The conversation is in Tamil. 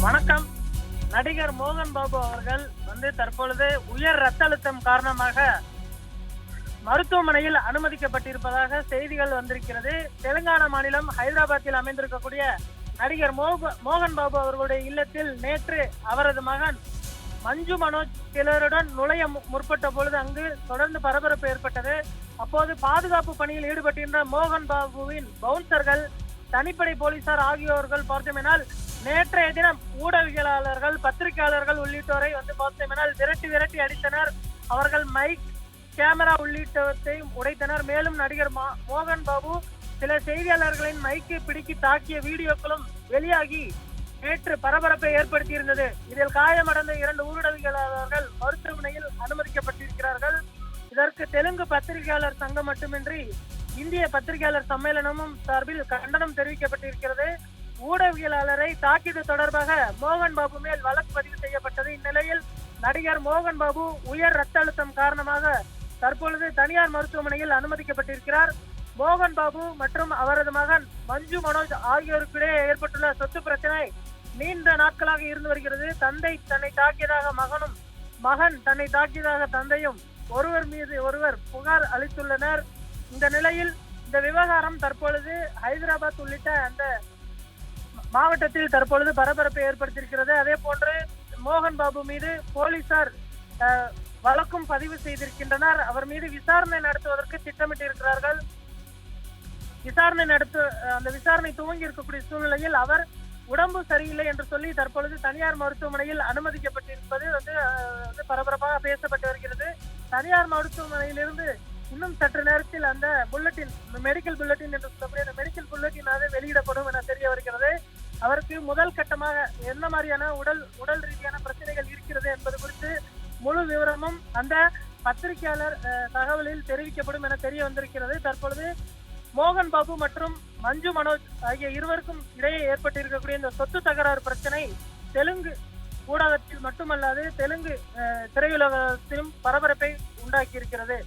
வணக்கம். நடிகர் மோகன் பாபு அவர்கள் வந்து தற்பொழுது உயர் ரத்த அழுத்தம் காரணமாக மருத்துவமனையில் அனுமதிக்கப்பட்டிருப்பதாக செய்திகள் வந்திருக்கிறது. தெலுங்கானா மாநிலம் ஹைதராபாத்தில் அமைந்திருக்கக்கூடிய நடிகர் மோகன் பாபு அவர்களுடைய இல்லத்தில் நேற்று அவரது மகன் மஞ்சு மனோஜ் சிலருடன் நுழைய மு- முற்பட்ட பொழுது அங்கு தொடர்ந்து பரபரப்பு ஏற்பட்டது. அப்போது பாதுகாப்பு பணியில் ஈடுபட்டிருந்த மோகன் பாபுவின் பவுன்சர்கள் தனிப்படை போலீசார் ஆகியோர்கள் பார்த்தோமெனால் நேற்றைய தினம் ஊடகவியலாளர்கள் பத்திரிகையாளர்கள் உள்ளிட்டோரை வந்து பார்த்தோமெனால் விரட்டி விரட்டி அடித்தனர். அவர்கள் மைக் கேமரா உள்ளிட்டவற்றையும் உடைத்தனர். மேலும் நடிகர் மா- மோகன் பாபு சில செய்தியாளர்களின் மைக்கை பிடிக்கி தாக்கிய வீடியோக்களும் வெளியாகி நேற்று பரபரப்பை ஏற்படுத்தியிருந்தது. இதில் காயமடைந்த இரண்டு ஊடகவியலாளர்கள் மருத்துவமனையில் அனுமதிக்கப்பட்டிருக்கிறார்கள். இதற்கு தெலுங்கு பத்திரிகையாளர் சங்கம் மட்டுமின்றி இந்திய பத்திரிகையாளர் சம்மேளனமும் சார்பில் கண்டனம் தெரிவிக்கப்பட்டிருக்கிறது. ஊடகவியலாளரை தாக்கியது தொடர்பாக மோகன் பாபு மேல் வழக்கு பதிவு செய்யப்பட்டது. இந்நிலையில் நடிகர் மோகன் பாபு உயர் ரத்த அழுத்தம் காரணமாக தற்பொழுது தனியார் மருத்துவமனையில் அனுமதிக்கப்பட்டிருக்கிறார். மோகன் பாபு மற்றும் அவரது மகன் மஞ்சு மனோஜ் ஆகியோருக்கிடையே ஏற்பட்டுள்ள சொத்து பிரச்சனை நீண்ட நாட்களாக இருந்து வருகிறது. தந்தை தன்னை தாக்கியதாக மகனும் மகன் தன்னை தாக்கியதாக தந்தையும் ஒருவர் மீது ஒருவர் புகார் அளித்துள்ளனர். இந்த நிலையில் இந்த விவகாரம் தற்பொழுது ஹைதராபாத் உள்ளிட்ட அந்த மாவட்டத்தில் தற்பொழுது பரபரப்பை ஏற்படுத்தியிருக்கிறது. அதே போன்று மோகன் பாபு மீது போலீசார் வழக்கும் பதிவு செய்திருக்கின்றனர். அவர் மீது விசாரணை நடத்துவதற்கு திட்டமிட்டிருக்கிறார்கள். விசாரணை நடத்து அந்த விசாரணை துவங்கி இருக்கக்கூடிய சூழ்நிலையில் அவர் உடம்பு சரியில்லை என்று சொல்லி தற்பொழுது தனியார் மருத்துவமனையில் அனுமதிக்கப்பட்டிருப்பது வந்து வந்து பரபரப்பாக பேசப்பட்டு வருகிறது. தனியார் மருத்துவமனையிலிருந்து இன்னும் சற்று நேரத்தில் அந்த புல்லட்டின் மெடிக்கல் புல்லட்டின் என்று சொல்லக்கூடிய அவருக்கு முதல் கட்டமாக என்ன மாதிரியான உடல் உடல் ரீதியான பிரச்சனைகள் இருக்கிறது என்பது குறித்து முழு விவரமும் அந்த பத்திரிகையாளர் தகவலில் தெரிவிக்கப்படும் என தெரிய வந்திருக்கிறது. தற்பொழுது மோகன் பாபு மற்றும் மஞ்சு மனோஜ் ஆகிய இருவருக்கும் இடையே ஏற்பட்டிருக்கக்கூடிய இந்த சொத்து தகராறு பிரச்சனை தெலுங்கு ஊடகத்தில் மட்டுமல்லாது தெலுங்கு திரையுலகத்திலும் பரபரப்பை உண்டாக்கி இருக்கிறது